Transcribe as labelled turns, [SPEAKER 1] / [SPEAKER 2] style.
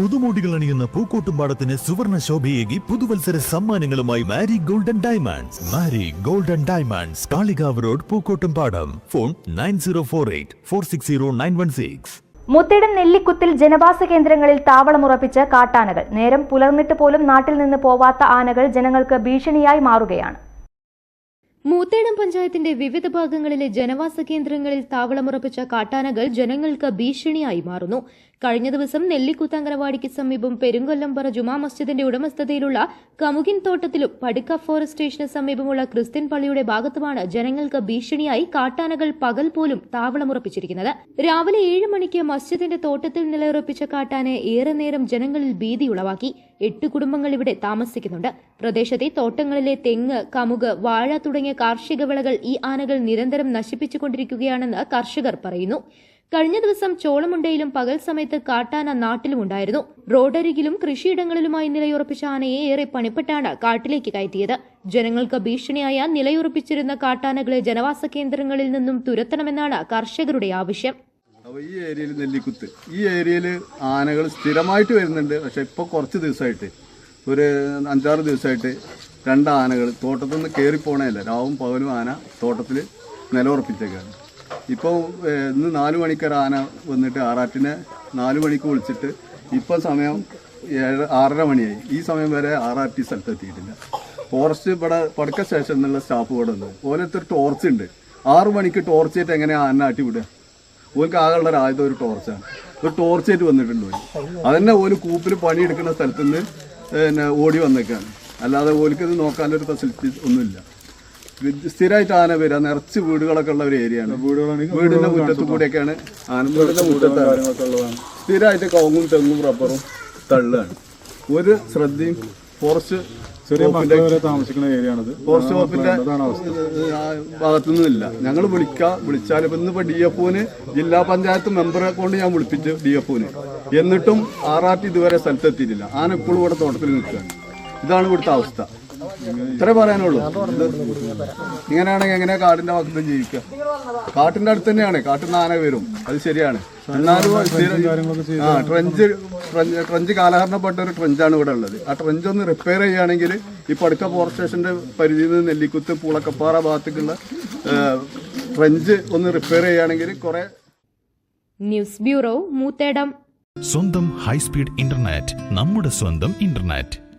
[SPEAKER 1] പുതുമോടികൾ അണിയുന്ന പൂക്കോട്ടുംപാടത്തിന് സുവർണ ശോഭയേകി പുതുവത്സര സമ്മാനങ്ങളുമായി Mari golden diamonds. Mari golden diamonds Kalikavu road Pookkottumpadam. Phone nine zero four eight four six zero nine one six.
[SPEAKER 2] മുത്തിടം നെല്ലിക്കുത്തിൽ ജനവാസ കേന്ദ്രങ്ങളിൽ താവളമുറപ്പിച്ച് കാട്ടാനകൾ. നേരം പുലർന്നിട്ട് പോലും നാട്ടിൽ നിന്ന് പോവാത്ത ആനകൾ ജനങ്ങൾക്ക് ഭീഷണിയായി മാറുകയാണ്.
[SPEAKER 3] മൂത്തേടം പഞ്ചായത്തിന്റെ വിവിധ ഭാഗങ്ങളിലെ ജനവാസ കേന്ദ്രങ്ങളിൽ താവളമുറപ്പിച്ച കാട്ടാനകൾ ജനങ്ങൾക്ക് ഭീഷണിയായി മാറുന്നു. കഴിഞ്ഞ ദിവസം നെല്ലിക്കുത്തങ്കനവാടിക്ക് സമീപം പെരുങ്കൊല്ലംപറ ജുമാ മസ്ജിദിന്റെ ഉടമസ്ഥതയിലുള്ള കമുകിൻ തോട്ടത്തിലും പടുക്ക ഫോറസ്റ്റ് സ്റ്റേഷന് സമീപമുള്ള ക്രിസ്ത്യൻ പള്ളിയുടെ ഭാഗത്തുമാണ് ജനങ്ങൾക്ക് ഭീഷണിയായി കാട്ടാനകൾ പകൽ പോലും താവളമുറപ്പിച്ചിരിക്കുന്നത്. രാവിലെ ഏഴ് മണിക്ക് മസ്ജിദിന്റെ തോട്ടത്തിൽ നിലയുറപ്പിച്ച കാട്ടാനെ ഏറെ നേരം ജനങ്ങളിൽ ഭീതി ഉളവാക്കി. എട്ട് കുടുംബങ്ങൾ ഇവിടെ താമസിക്കുന്നുണ്ട്. പ്രദേശത്തെ തോട്ടങ്ങളിലെ തെങ്ങ് കമുക് വാഴ തുടങ്ങിയ കാർഷിക വിളകൾ ഈ ആനകൾ നിരന്തരം നശിപ്പിച്ചുകൊണ്ടിരിക്കുകയാണെന്ന് കർഷകർ പറയുന്നു. കഴിഞ്ഞ ദിവസം ചോളമുണ്ടയിലും പകൽ സമയത്ത് കാട്ടാന നാട്ടിലുമുണ്ടായിരുന്നു. റോഡരികിലും കൃഷിയിടങ്ങളിലുമായി നിലയുറപ്പിച്ച ആനയെ ഏറെ പണിപ്പെട്ടാണ് കാട്ടിലേക്ക് കയറ്റിയത്. ജനങ്ങൾക്ക് ഭീഷണിയായ നിലയുറപ്പിച്ചിരുന്ന കാട്ടാനകളെ ജനവാസ കേന്ദ്രങ്ങളിൽ നിന്നും തുരത്തണമെന്നാണ് കർഷകരുടെ ആവശ്യം.
[SPEAKER 4] അപ്പോൾ ഈ ഏരിയയിൽ നെല്ലിക്കുത്ത്. ഈ ഏരിയയിൽ ആനകൾ സ്ഥിരമായിട്ട് വരുന്നുണ്ട്. പക്ഷെ ഇപ്പോൾ കുറച്ച് ദിവസമായിട്ട്. ഒരു അഞ്ചാറ് ദിവസമായിട്ട് രണ്ട് ആനകൾ തോട്ടത്തിൽ നിന്ന് കയറിപ്പോണേല്ല രാവും പകലും ആന തോട്ടത്തിൽ നിലയുറപ്പിച്ചേക്കാണ്. ഇപ്പോൾ ഇന്ന് നാല് മണിക്കൊരു ആന വന്നിട്ട് ആറാട്ടിനെ നാല് മണിക്ക് വിളിച്ചിട്ട് ഇപ്പോൾ സമയം ഏഴ് ആറര മണിയായി. ഈ സമയം വരെ ആറാട്ടി സ്ഥലത്ത് എത്തിയിട്ടില്ല ഫോറസ്റ്റ് ഇവിടെ പടക്ക സ്റ്റേഷനിലുള്ള സ്റ്റാഫ് ഇവിടെ ഉണ്ട് ഓരോരുത്തർ ടോർച്ച് ഉണ്ട്. ആറു മണിക്ക് ടോർച്ച് ആയിട്ട് എങ്ങനെയാണ് ആന ആട്ടി വിടുക ഓർക്ക് ആകെയുള്ള ഒരു ആയുധം ഒരു ടോർച്ചാണ് ഒരു ടോർച്ചായിട്ട് വന്നിട്ടുണ്ട് ഓൽ അതന്നെ ഓൽ കൂപ്പിൽ പണിയെടുക്കുന്ന സ്ഥലത്ത് നിന്ന് പിന്നെ ഓടി വന്നേക്കാണ്. അല്ലാതെ ഓർക്ക് ഇത് നോക്കാനൊരു ഫെസിലിറ്റി ഒന്നുമില്ല. സ്ഥിരമായിട്ട് ആന വരിക നിറച്ച് വീടുകളൊക്കെ ഉള്ള ഒരു ഏരിയയാണ് വീടിന്റെ മുറ്റത്ത് കൂടെയൊക്കെയാണ് ആന വീടിന്റെ മുറ്റത്താണ് സ്ഥിരമായിട്ട് കവുങ്ങും തെങ്ങും റബ്ബറും തള്ളുകയാണ് ഒരു ശ്രദ്ധയും ഫോറസ്റ്റ്
[SPEAKER 5] ചെറിയ മക്കൾ വരെ താമസിക്കുന്ന ഏരിയ ആണിത്
[SPEAKER 4] ഫോറസ്റ്റ് വകുപ്പിന്റെ ഭാഗത്തുനിന്നില്ല. ഞങ്ങൾ വിളിക്കാം വിളിച്ചാൽ ഇപ്പൊ ഇന്നിപ്പോ ഡി എഫ് ഒന് ജില്ലാ പഞ്ചായത്ത് മെമ്പറെ കൊണ്ട് ഞാൻ വിളിപ്പിച്ചു ഡി എഫ് ഒന് എന്നിട്ടും ആറാട്ടി ഇതുവരെ സ്ഥലത്തെത്തിയിട്ടില്ല. ആന ഇപ്പോഴും ഇവിടെ തോട്ടത്തിൽ നിൽക്കുകയാണ്. ഇതാണ് ഇവിടുത്തെ അവസ്ഥ. ഇത്രേ പറയാനുള്ളൂ. ഇങ്ങനെയാണെങ്കിൽ എങ്ങനെ കാടിന്റെ ഭാഗത്ത് ജീവിക്കുക? കാട്ടിന്റെ അടുത്ത് തന്നെയാണ്. കാട്ടിൽ നിന്ന് ആന വരും. അത് ശരിയാണ്. എന്നാലും ആ ട്രഞ്ച് ട്രഞ്ച് ട്രഞ്ച് കാലഹരണപ്പെട്ട ഒരു ട്രഞ്ചാണ് ഇവിടെ ഉള്ളത്. ആ ട്രഞ്ച് ഒന്ന് റിപ്പയർ ചെയ്യുകയാണെങ്കിൽ ഈ പടുക്ക ഫോറസ്റ്റ് സ്റ്റേഷന്റെ പരിധിയിൽ നിന്ന് നെല്ലിക്കുത്ത് പൂളക്കപ്പാറ ഭാഗത്തേക്കുള്ള ട്രഞ്ച് ഒന്ന് റിപ്പയർ ചെയ്യുകയാണെങ്കിൽ കുറെ
[SPEAKER 3] ന്യൂസ് ബ്യൂറോ മൂത്തേടം.
[SPEAKER 1] സ്വന്തം ഹൈസ്പീഡ് ഇന്റർനെറ്റ് നമ്മുടെ സ്വന്തം ഇന്റർനെറ്റ്.